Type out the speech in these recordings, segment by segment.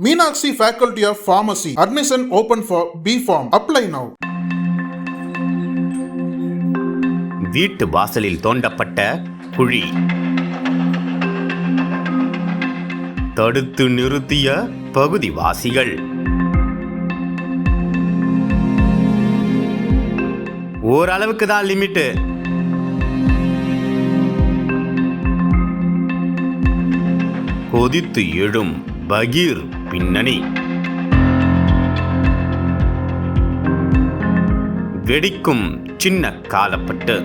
Meenakshi faculty of pharmacy admission open for B pharm apply now வீட்டு வாசலில் தோண்டப்பட்ட குழி தடுத்து நிறுத்திய பகுதி வாசிகள் ஓரளவுக்கு தான் லிமிட்டு கொதித்து எழும் பகீர் பின்னணி. வெடிக்கும் சின்ன காலப்பட்டு.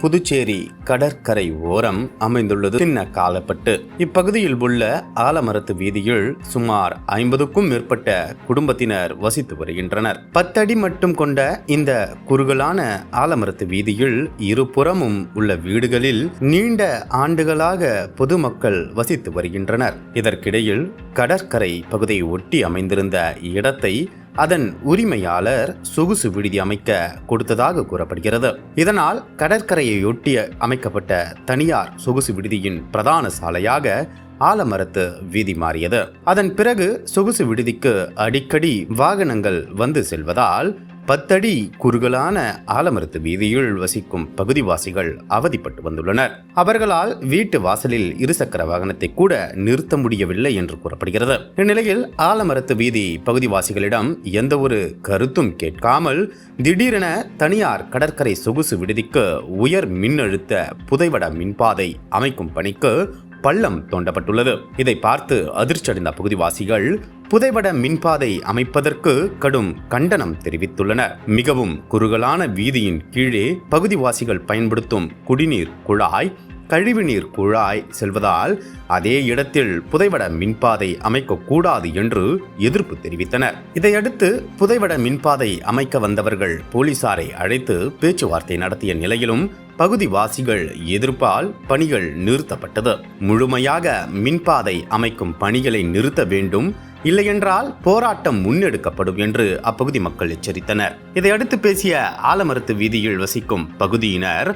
புதுச்சேரி கடற்கரை ஓரம் அமைந்துள்ளது. சின்ன காலப்பட்டு. இப்பகுதியில் உள்ள ஆலமரத்து வீதியில் சுமார் ஐம்பதுக்கும் மேற்பட்ட குடும்பத்தினர் வசித்து வருகின்றனர். பத்தடி மட்டும் கொண்ட இந்த குறுகலான ஆலமரத்து வீதியில் இருபுறமும் உள்ள வீடுகளில் நீண்ட ஆண்டுகளாக பொதுமக்கள் வசித்து வருகின்றனர். இதற்கிடையில் கடற்கரை பகுதியை ஒட்டி அமைந்திருந்த இடத்தை அதன் உரிமையாளர் சொகுசு விடுதி அமைக்க கொடுத்ததாக கூறப்படுகிறது. இதனால் கடற்கரையொட்டி அமைக்கப்பட்ட தனியார் சொகுசு விடுதியின் பிரதான சாலையாக ஆலமரத்து வீதி மாறியது. அதன் பிறகு சொகுசு விடுதிக்கு அடிக்கடி வாகனங்கள் வந்து செல்வதால் பத்தடி குறுகலான ஆலமரத்து வீதியில் வசிக்கும் பகுதிவாசிகள் அவதிப்பட்டு வந்துள்ளனர். அவர்களால் வீட்டு வாசலில் இருசக்கர வாகனத்தை கூட நிறுத்த முடியவில்லை என்று கூறப்படுகிறது. இந்நிலையில் ஆலமரத்து வீதி பகுதிவாசிகளிடம் எந்த ஒரு கருத்தும் கேட்காமல் திடீரென தனியார் கடற்கரை சொகுசு விடுதிக்கு உயர் மின்னழுத்த புதைவட மின்பாதை அமைக்கும் பணிக்கு பள்ளம் தோண்டப்பட்டுள்ளது. இதை பார்த்து அதிர்ச்சியடைந்த பகுதிவாசிகள் புதைவட மின்பாதை அமைப்பதற்கு கடும் கண்டனம் தெரிவித்துள்ளனர். மிகவும் குறுகலான வீதியின் கீழே பகுதிவாசிகள் பயன்படுத்தும் குடிநீர் குழாய் கழிவுநீர் குழாய் செல்வதால் அதே இடத்தில் புதைவட மின்பாதை அமைக்கக்கூடாது என்று எதிர்ப்பு தெரிவித்தனர். இதையடுத்து புதைவட மின்பாதை அமைக்க வந்தவர்கள் போலீசாரை அழைத்து பேச்சுவார்த்தை நடத்திய நிலையிலும் பகுதிவாசிகள் எதிர்ப்பால் பணிகள் நிறுத்தப்பட்டது. முழுமையாக மின்பாதை அமைக்கும் பணிகளை நிறுத்த வேண்டும் இல்லையென்றால் போராட்டம் முன்னெடுக்கப்படும் என்று அப்பகுதி மக்கள் எச்சரித்தனர். இதையடுத்து பேசிய ஆலமரத்து வீதியில் வசிக்கும் பகுதியினர்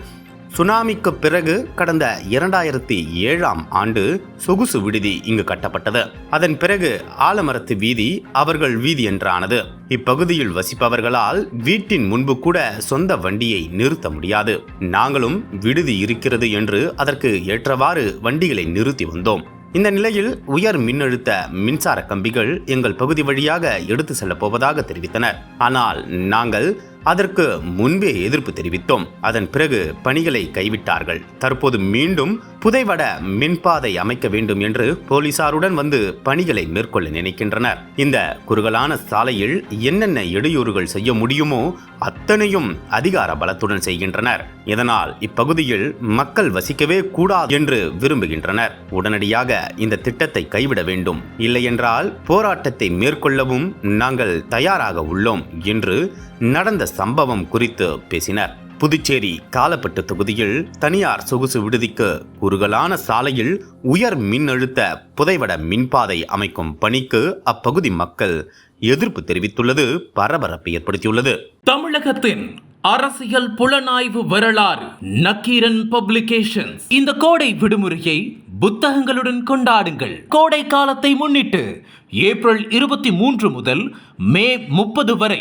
சுனாமிக்கு பிறகு கடந்த இரண்டாயிரத்தி ஏழாம் ஆண்டு சொகுசு விடுதி இங்கு கட்டப்பட்டது. அதன் பிறகு ஆலமரத்து வீதி அவர்கள் வீதி என்றானது. இப்பகுதியில் வசிப்பவர்களால் வீட்டின் முன்பு கூட சொந்த வண்டியை நிறுத்த முடியாது. நாங்களும் விடுதி இருக்கிறது என்று அதற்கு ஏற்றவாறு வண்டிகளை நிறுத்தி வந்தோம். இந்த நிலையில் உயர் மின்னழுத்த மின்சார கம்பிகள் எங்கள் பகுதி வழியாக எடுத்து செல்லப் போவதாக தெரிவித்தனர். ஆனால் நாங்கள் அதற்கு முன்பே எதிர்ப்பு தெரிவித்தோம். அதன் பிறகு பணிகளை கைவிட்டார்கள். தற்போது மீண்டும் புதைவட மின்பாதை அமைக்க வேண்டும் என்று போலீசாருடன் வந்து பணிகளை மேற்கொள்ள நினைக்கின்றனர். இந்த குறுகலான சாலையில் என்னென்ன இடையூறுகள் செய்ய முடியுமோ அத்தனையும் அதிகார பலத்துடன் செய்கின்றனர். இதனால் இப்பகுதியில் மக்கள் வசிக்கவே கூடாது என்று விரும்புகின்றனர். உடனடியாக இந்த திட்டத்தை கைவிட வேண்டும். இல்லையென்றால் போராட்டத்தை மேற்கொள்ளவும் நாங்கள் தயாராக உள்ளோம் என்று நடந்த சம்பவம் குறித்து பேசினர். புதுச்சேரி காலப்பட்டு தொகுதியில் தனியார் சொகுசு விடுதிக்கு குறுகலான சாலையில் உயர் மின்னழுத்த புதைவட மின்பாதை அமைக்கும் பணிக்கு அப்பகுதி மக்கள் எதிர்ப்பு தெரிவித்துள்ளது பரபரப்பை ஏற்படுத்தியுள்ளது. தமிழகத்தின் அரசியல் புலனாய்வு வரலாறு நக்கீரன் பப்ளிகேஷன்ஸ். இந்த கோடை விடுமுறையை புத்தகங்களுடன் கொண்டாடுங்கள். கோடை காலத்தை முன்னிட்டு ஏப்ரல் இருபத்தி மூன்று முதல் மே முப்பது வரை